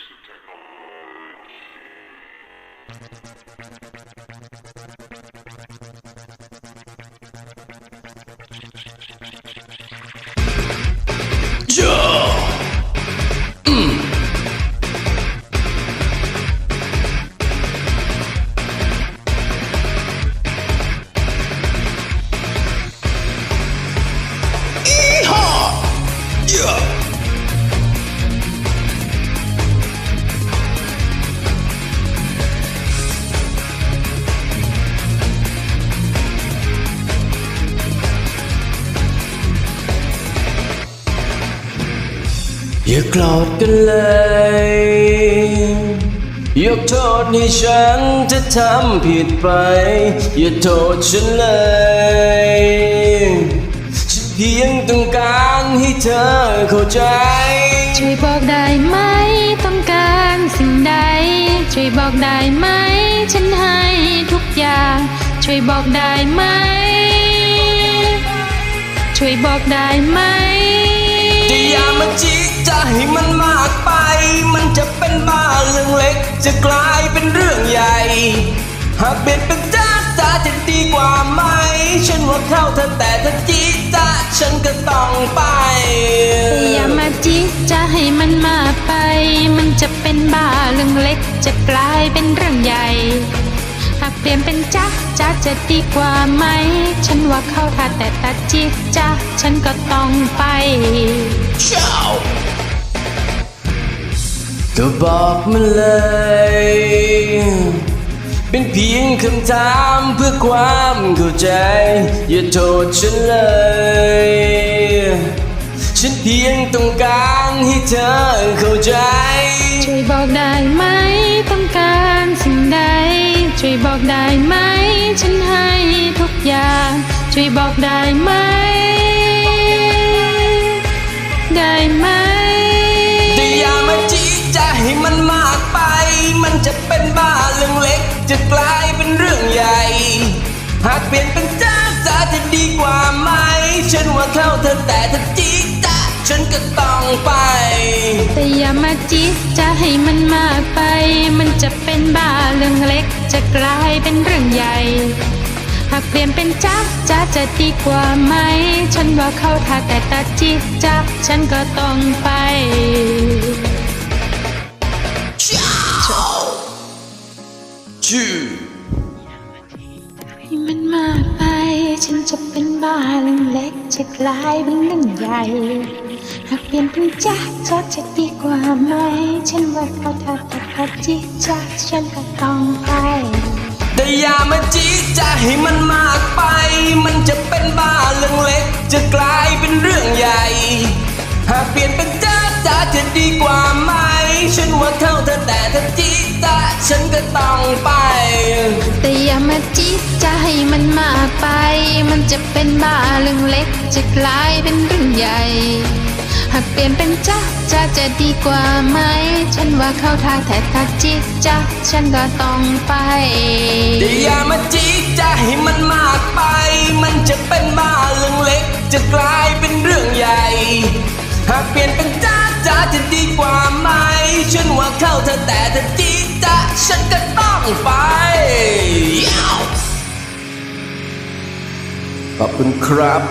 Technology. อย่าโกรธกันเลยยกโทษให้ฉันถ้าทำผิดไป อย่าโทษฉันเลยฉันเพียงต้องการให้เธอเข้าใจ ช่วยบอกได้ไหมต้องการสิ่งใด ช่วยบอกได้ไหม ฉันให้ทุกอย่าง ช่วยบอกได้ไหม ช่วยบอกได้ไหม ให้มันมากไป มันจะเป็นบ้าเรื่องเล็ก จะกลายเป็นเรื่องใหญ่ หากเปลี่ยนเป็นจ้าจ้าจะดีกว่าไหม ฉันว่าเข้าเธอแต่ถ้าจีจ้าฉันก็ต้องไป อย่ามาจิจะให้มันมากไป มันจะเป็นบ้าเรื่องเล็ก จะกลายเป็นเรื่องใหญ่หากเปลี่ยนเป็นจ๊ะจ๊ะจะดีกว่าไหม ฉันว่าเข้าท่าแต่ตาจิจ๊ะฉันก็ต้องไป ก็บอกมาเลย เป็นเพียงคำถามเพื่อความเข้าใจ อย่าโทษฉันเลย ฉันเพียงต้องการให้เธอเข้าใจ ช่วยบอกได้ไหมต้องการสิ่งใด ช่วยบอกได้ไหม ฉันให้ทุกอย่าง ช่วยบอกได้ไหม ได้ไหม จะเป็นบ้าเรื่องเล็ก จะกลายเป็นเรื่องใหญ่ หากเปลี่ยนเป็นจ้าจ้าจะดีกว่าไหม ฉันว่าเข้าเธอแต่ถ้าจีจ้าฉันก็ต้องไปแต่อย่ามาจิจะให้มันมากไป มันจะเป็นบ้าเรื่องเล็ก จะกลายเป็นเรื่องใหญ่ หากเปลี่ยนเป็นจ๊ะจ๊ะจะดีกว่าไหม ฉันว่าเข้าท่าแต่ตาจิจ๊ะฉันก็ต้องไป ฉันจะเป็นบ้าเรื่องเล็กจะกลายเป็นเรื่องใหญ่ หากเปลี่ยนเป็นจ๊ะจ๊ะจะดีกว่าไหม ฉันว่าเข้าท่าแต่ตาจีจ๊ะฉันก็ต้องไปแต่อย่ามาจีจะให้มันมากไป มันจะเป็นบ้าเรื่องเล็กจะกลาย จีจ้าฉันก็ต้องไป แต่อย่ามาจิจะให้มันมากไป มันจะเป็นบ้าเรื่องเล็ก จะกลายเป็นเรื่องใหญ่ หากเปลี่ยนเป็นจ๊ะจ๊ะจะดีกว่าไหม ฉันว่าเข้าทางแต่ตาจิจ๊ะฉันก็ต้องไป แต่อย่ามาจีจะให้มันมากไป มันจะเป็นบ้าเรื่องเล็ก จะกลายเป็นเรื่องใหญ่ หากเปลี่ยนเป็นจ้าจ้าจะดีกว่าไหม ฉันว่าเข้าเธอแต่ถ้าจี จ้าฉันก็ต้องไปขอบคุณครับ